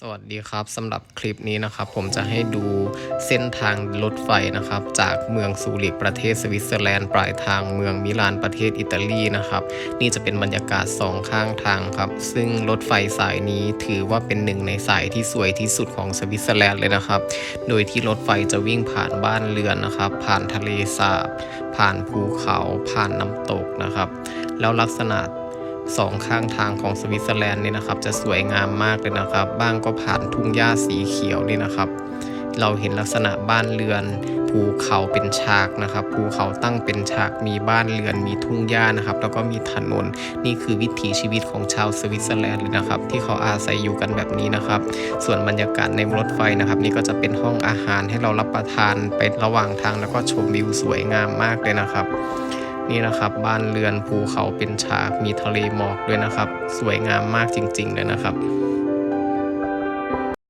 สวัสดีครับสำหรับคลิปนี้นะครับ ผมจะให้ดูเส้นทางรถไฟนะครับ จากเมืองซูริกประเทศสวิตเซอร์แลนด์ปลายทางเมืองมิลานประเทศอิตาลีนะครับ นี่จะเป็นบรรยากาศสองข้างทางครับ ซึ่งรถไฟสายนี้ถือว่าเป็นหนึ่งในสายที่สวยที่สุดของสวิตเซอร์แลนด์เลยนะครับ โดยที่รถไฟจะวิ่งผ่านบ้านเรือนนะครับ ผ่านทะเลสาบผ่านภูเขา ผ่านน้ำตกนะครับ แล้วลักษณะ สองข้างทางของสวิตเซอร์แลนด์เนี่ยนะครับ จะสวยงามมากเลยนะครับ บ้างก็ผ่านทุ่งหญ้าสีเขียวนี่นะครับ เราเห็นลักษณะบ้านเรือน ภูเขาเป็นฉากนะครับ ภูเขาตั้งเป็นฉากมีบ้านเรือนมีทุ่งหญ้านะครับ แล้วก็มีถนนนี่คือวิถีชีวิตของชาวสวิตเซอร์แลนด์เลยนะครับ ที่เขาอาศัยอยู่กันแบบนี้นะครับ ส่วนบรรยากาศในรถไฟนะครับ นี่ก็จะเป็นห้องอาหารให้เรารับประทานไประหว่างทางแล้วก็ชมวิวสวยงามมากเลยนะครับ นี่นะครับ บ้านเรือนภูเขาเป็นฉากมีทะเลหมอกด้วยนะครับ สวยงามมากจริงๆเลยนะครับ